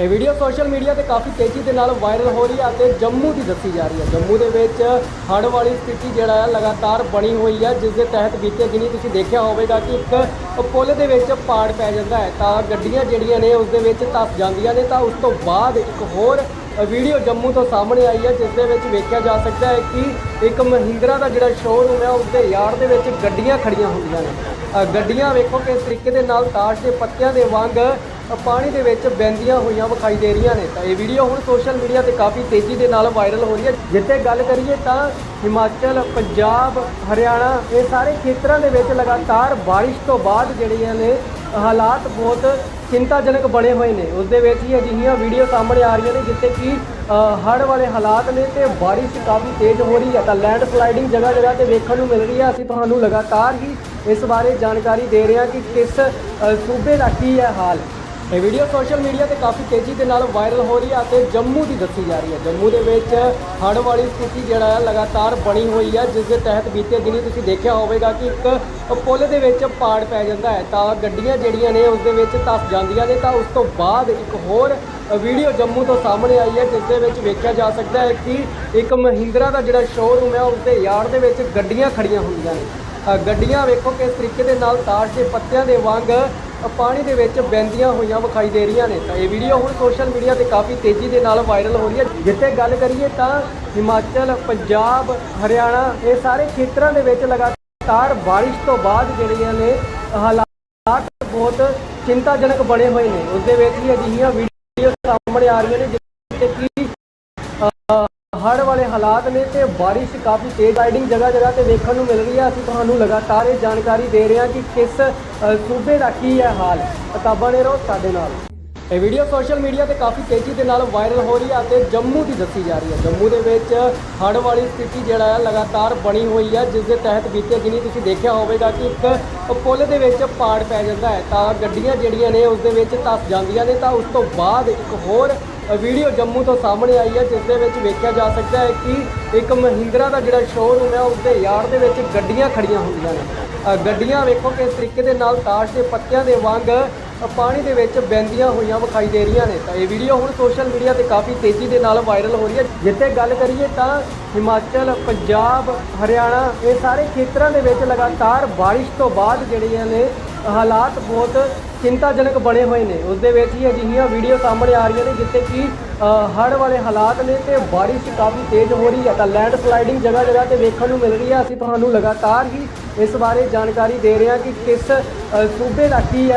ਇਹ video social media ਤੇ ਕਾਫੀ ਤੇਜ਼ੀ ਦੇ ਨਾਲ ਵਾਇਰਲ ਹੋ ਰਹੀ ਹੈ ਅਤੇ ਜੰਮੂ ਦੀ ਦੱਸੀ ਜਾ ਰਹੀ ਹੈ। ਜੰਮੂ ਦੇ ਵਿੱਚ ਹੜ੍ਹ ਵਾਲੀ ਸਥਿਤੀ ਜਿਹੜਾ ਹੈ ਲਗਾਤਾਰ ਬਣੀ ਹੋਈ ਹੈ, ਜਿਸ ਦੇ ਤਹਿਤ ਬੀਤੇ ਦਿਨੀ ਤੁਸੀਂ ਦੇਖਿਆ ਹੋਵੇਗਾ ਕਿ ਇੱਕ ਪੁਲ ਦੇ ਵਿੱਚ ਪਾੜ ਪੈ ਜਾਂਦਾ ਹੈ। ਤਾਂ ਗੱਡੀਆਂ ਜਿਹੜੀਆਂ ਨੇ ਉਸ ਦੇ ਵਿੱਚ ਧੱਸ ਜਾਂਦੀਆਂ ਨੇ। ਤਾਂ ਉਸ ਤੋਂ ਬਾਅਦ ਇੱਕ ਹੋਰ ਵੀਡੀਓ ਜੰਮੂ ਤੋਂ ਸਾਹਮਣੇ ਆਈ ਹੈ, ਜਿਸ ਦੇ ਵਿੱਚ ਵੇਖਿਆ ਜਾ ਸਕਦਾ ਹੈ ਕਿ ਇੱਕ ਮਹਿੰਦਰਾ ਦਾ ਜਿਹੜਾ ਸ਼ੋਰੂਮ ਹੈ, ਉਸ ਦੇ ਯਾਰਡ ਦੇ ਵਿੱਚ ਗੱਡੀਆਂ ਖੜੀਆਂ ਹੁੰਦੀਆਂ ਨੇ। ਗੱਡੀਆਂ ਵੇਖੋ ਕਿਸ ਤਰੀਕੇ ਦੇ ਨਾਲ ਤਾਸ਼ ਦੇ ਪੱਤਿਆਂ ਦੇ ਵਾਂਗ ਪਾਣੀ ਦੇ ਵਿੱਚ ਬਹਿੰਦੀਆਂ ਹੋਈਆਂ ਵਿਖਾਈ ਦੇ ਰਹੀਆਂ ਨੇ। ਤਾਂ ਇਹ ਵੀਡੀਓ ਹੁਣ ਸੋਸ਼ਲ ਮੀਡੀਆ ਤੇ ਕਾਫੀ ਤੇਜ਼ੀ ਦੇ ਨਾਲ ਵਾਇਰਲ ਹੋ ਰਹੀ ਹੈ। ਜਿੱਥੇ ਗੱਲ ਕਰੀਏ ਤਾਂ ਹਿਮਾਚਲ, ਪੰਜਾਬ, ਹਰਿਆਣਾ ਇਹ ਸਾਰੇ ਖੇਤਰਾਂ ਦੇ ਵਿੱਚ ਲਗਾਤਾਰ ਬਾਰਿਸ਼ ਤੋਂ ਬਾਅਦ ਜਿਹੜੀਆਂ ਨੇ, ਹਾਲਾਤ ਬਹੁਤ ਚਿੰਤਾਜਨਕ ਬਣੇ ਹੋਏ ਨੇ। ਉਸ ਦੇ ਵਿੱਚ ਹੀ ਅਜਿਹੀਆਂ ਵੀਡੀਓ ਸਾਹਮਣੇ ਆ ਰਹੀਆਂ ਨੇ, ਜਿੱਥੇ ਕਿ ਹੜ੍ਹ ਵਾਲੇ ਹਾਲਾਤ ਨੇ ਤੇ ਬਾਰਿਸ਼ ਕਾਫੀ ਤੇਜ਼ ਹੋ ਰਹੀ ਹੈ। ਤਾਂ ਲੈਂਡ ਸਲਾਈਡਿੰਗ ਜਗ੍ਹਾ ਜਗ੍ਹਾ ਤੇ ਵੇਖਣ ਨੂੰ ਮਿਲ ਰਹੀ ਹੈ। ਅਸੀਂ ਤੁਹਾਨੂੰ ਲਗਾਤਾਰ ਹੀ ਇਸ ਬਾਰੇ ਜਾਣਕਾਰੀ ਦੇ ਰਹੇ ਹਾਂ ਕਿ ਕਿਸ ਸੂਬੇ ਦਾ ਕੀ ਹੈ ਹਾਲ। ਇਹ ਵੀਡੀਓ ਸੋਸ਼ਲ ਮੀਡੀਆ ਤੇ ਕਾਫੀ ਤੇਜ਼ੀ ਦੇ ਨਾਲ ਵਾਇਰਲ ਹੋ ਰਹੀ ਹੈ ਅਤੇ ਜੰਮੂ ਦੀ ਦੱਸੀ ਜਾ ਰਹੀ ਹੈ। ਜੰਮੂ ਦੇ ਵਿੱਚ ਹੜ੍ਹ ਵਾਲੀ ਸਥਿਤੀ ਜਿਹੜਾ ਹੈ ਲਗਾਤਾਰ ਬਣੀ ਹੋਈ ਹੈ, ਜਿਸ ਦੇ ਤਹਿਤ ਬੀਤੇ ਦਿਨੀ ਤੁਸੀਂ ਦੇਖਿਆ ਹੋਵੇਗਾ ਕਿ ਇੱਕ ਪੁਲ ਦੇ ਵਿੱਚ ਪਾੜ ਪੈ ਜਾਂਦਾ ਹੈ। ਤਾਂ ਗੱਡੀਆਂ ਜਿਹੜੀਆਂ ਨੇ ਉਸ ਦੇ ਵਿੱਚ ਧੱਸ ਜਾਂਦੀਆਂ ਨੇ। ਤਾਂ ਉਸ ਤੋਂ ਬਾਅਦ ਇੱਕ ਹੋਰ ਵੀਡੀਓ ਜੰਮੂ ਤੋਂ ਸਾਹਮਣੇ ਆਈ ਹੈ, ਜਿਸ ਦੇ ਵਿੱਚ ਵੇਖਿਆ ਜਾ ਸਕਦਾ ਹੈ ਕਿ ਇੱਕ ਮਹਿੰਦਰਾ ਦਾ ਜਿਹੜਾ ਸ਼ੋਰੂਮ ਹੈ, ਉਸ ਦੇ ਯਾਰਡ ਦੇ ਵਿੱਚ ਗੱਡੀਆਂ ਖੜੀਆਂ ਹੁੰਦੀਆਂ ਨੇ। ਗੱਡੀਆਂ ਵੇਖੋ ਕਿਸ ਤਰੀਕੇ ਦੇ ਨਾਲ ਤਾਸ਼ ਦੇ ਪੱਤਿਆਂ ਦੇ ਵਾਂਗ ਪਾਣੀ ਦੇ ਵਿੱਚ ਬਹਿੰਦੀਆਂ ਹੋਈਆਂ ਵਿਖਾਈ ਦੇ ਰਹੀਆਂ ਨੇ। ਤਾਂ ਇਹ ਵੀਡੀਓ ਹੁਣ ਸੋਸ਼ਲ ਮੀਡੀਆ ਤੇ ਕਾਫੀ ਤੇਜ਼ੀ ਦੇ ਨਾਲ ਵਾਇਰਲ ਹੋ ਰਹੀ ਹੈ। ਜਿੱਥੇ ਗੱਲ ਕਰੀਏ ਤਾਂ ਹਿਮਾਚਲ, ਪੰਜਾਬ, ਹਰਿਆਣਾ ਇਹ ਸਾਰੇ ਖੇਤਰਾਂ ਦੇ ਵਿੱਚ ਲਗਾਤਾਰ ਬਾਰਿਸ਼ ਤੋਂ ਬਾਅਦ ਜਿਹੜੀਆਂ ਨੇ ਹਾਲਾਤ ਬਹੁਤ ਚਿੰਤਾਜਨਕ ਬਣੇ ਹੋਏ ਨੇ। ਉਸ ਦੇ ਵਿੱਚ ਵੀ ਅਜਿਹੀਆਂ ਵੀਡੀਓ ਸਾਹਮਣੇ ਆ ਰਹੀਆਂ ਨੇ, ਜਿੱਥੇ ਕਿ ਹੜ੍ਹ ਵਾਲੇ ਹਾਲਾਤ ਨੇ ਤੇ ਬਾਰਿਸ਼ ਕਾਫੀ ਤੇਜ਼ ਰਾਈਡਿੰਗ ਜਗ੍ਹਾ ਜਗ੍ਹਾ ਤੇ ਵੇਖਣ ਨੂੰ ਮਿਲ ਰਹੀ ਹੈ ਅਸੀਂ ਤੁਹਾਨੂੰ ਲਗਾਤਾਰ ਇਹ ਜਾਣਕਾਰੀ ਦੇ ਰਹੇ ਹਾਂ ਕਿ ਕਿਸ ਸੂਬੇ ਦਾ ਕੀ ਹੈ ਹਾਲ। ਕਿਤਾਬਾਂ ਨੇ ਰਹੋ ਸਾਡੇ ਨਾਲ। ਇਹ ਵੀਡੀਓ ਸੋਸ਼ਲ ਮੀਡੀਆ ਤੇ ਕਾਫੀ ਤੇਜ਼ੀ ਦੇ ਨਾਲ ਵਾਇਰਲ ਹੋ ਰਹੀ ਹੈ ਅਤੇ ਜੰਮੂ ਦੀ ਦੱਸੀ ਜਾ ਰਹੀ ਹੈ ਜੰਮੂ ਦੇ ਵਿੱਚ ਹੜ੍ਹ ਵਾਲੀ ਸਥਿਤੀ ਜਿਹੜਾ ਹੈ ਲਗਾਤਾਰ ਬਣੀ ਹੋਈ ਹੈ ਜਿਸ ਦੇ ਤਹਿਤ ਬੀਤੇ ਦਿਨੀ ਤੁਸੀਂ ਦੇਖਿਆ ਹੋਵੇਗਾ ਕਿ ਇੱਕ ਪੁਲ ਦੇ ਵਿੱਚ ਪਾੜ ਪੈ ਜਾਂਦਾ ਹੈ। ਤਾਂ ਗੱਡੀਆਂ ਜਿਹੜੀਆਂ ਨੇ ਉਸ ਦੇ ਵਿੱਚ ਧੱਸ ਜਾਂਦੀਆਂ ਨੇ। ਤਾਂ ਉਸ ਤੋਂ ਬਾਅਦ ਇੱਕ ਹੋਰ ਵੀਡੀਓ ਜੰਮੂ ਤੋਂ ਸਾਹਮਣੇ ਆਈ ਹੈ, ਜਿਸ ਦੇ ਵਿੱਚ ਵੇਖਿਆ ਜਾ ਸਕਦਾ ਹੈ ਕਿ ਇੱਕ ਮਹਿੰਦਰਾ ਦਾ ਜਿਹੜਾ ਸ਼ੋਰੂਮ ਹੈ ਉਸ ਦੇ ਯਾਰਡ ਦੇ ਵਿੱਚ ਗੱਡੀਆਂ ਖੜੀਆਂ ਹੁੰਦੀਆਂ ਨੇ। ਗੱਡੀਆਂ ਵੇਖੋ ਕਿਸ ਤਰੀਕੇ ਦੇ ਨਾਲ ਤਾਸ਼ ਦੇ ਪੱਤਿਆਂ ਦੇ ਵਾਂਗ ਪਾਣੀ ਦੇ ਵਿੱਚ ਬਹਿੰਦੀਆਂ ਹੋਈਆਂ ਵਿਖਾਈ ਦੇ ਰਹੀਆਂ ਨੇ। ਤਾਂ ਇਹ ਵੀਡੀਓ ਹੁਣ ਸੋਸ਼ਲ ਮੀਡੀਆ ਤੇ ਕਾਫੀ ਤੇਜ਼ੀ ਦੇ ਨਾਲ ਵਾਇਰਲ ਹੋ ਰਹੀ ਹੈ। ਜਿੱਥੇ ਗੱਲ ਕਰੀਏ ਤਾਂ ਹਿਮਾਚਲ, ਪੰਜਾਬ, ਹਰਿਆਣਾ, ਇਹ ਸਾਰੇ ਖੇਤਰਾਂ ਦੇ ਵਿੱਚ ਲਗਾਤਾਰ ਬਾਰਿਸ਼ ਤੋਂ ਬਾਅਦ ਜਿਹੜੀਆਂ ਨੇ ਹਾਲਾਤ ਬਹੁਤ ਚਿੰਤਾਜਨਕ ਬਣੇ ਹੋਏ ਨੇ। ਉਸ ਦੇ ਵਿੱਚ ਹੀ ਅਜਿਹੀਆਂ ਵੀਡੀਓ ਸਾਹਮਣੇ ਆ ਰਹੀਆਂ ਨੇ, ਜਿੱਥੇ ਕਿ ਹੜ੍ਹ ਵਾਲੇ ਹਾਲਾਤ ਨੇ ਤੇ ਬਾਰਿਸ਼ ਕਾਫੀ ਤੇਜ਼ ਹੋ ਰਹੀ ਹੈ। ਤਾਂ ਲੈਂਡ ਸਲਾਈਡਿੰਗ ਜਗ੍ਹਾ ਜਗ੍ਹਾ ਤੇ ਵੇਖਣ ਨੂੰ ਮਿਲ ਰਹੀ ਹੈ। ਅਸੀਂ ਤੁਹਾਨੂੰ ਲਗਾਤਾਰ ਹੀ ਇਸ ਬਾਰੇ ਜਾਣਕਾਰੀ ਦੇ ਰਹੇ ਹਾਂ ਕਿ ਕਿਸ ਸੂਬੇ ਦਾ ਕੀ ਹੈ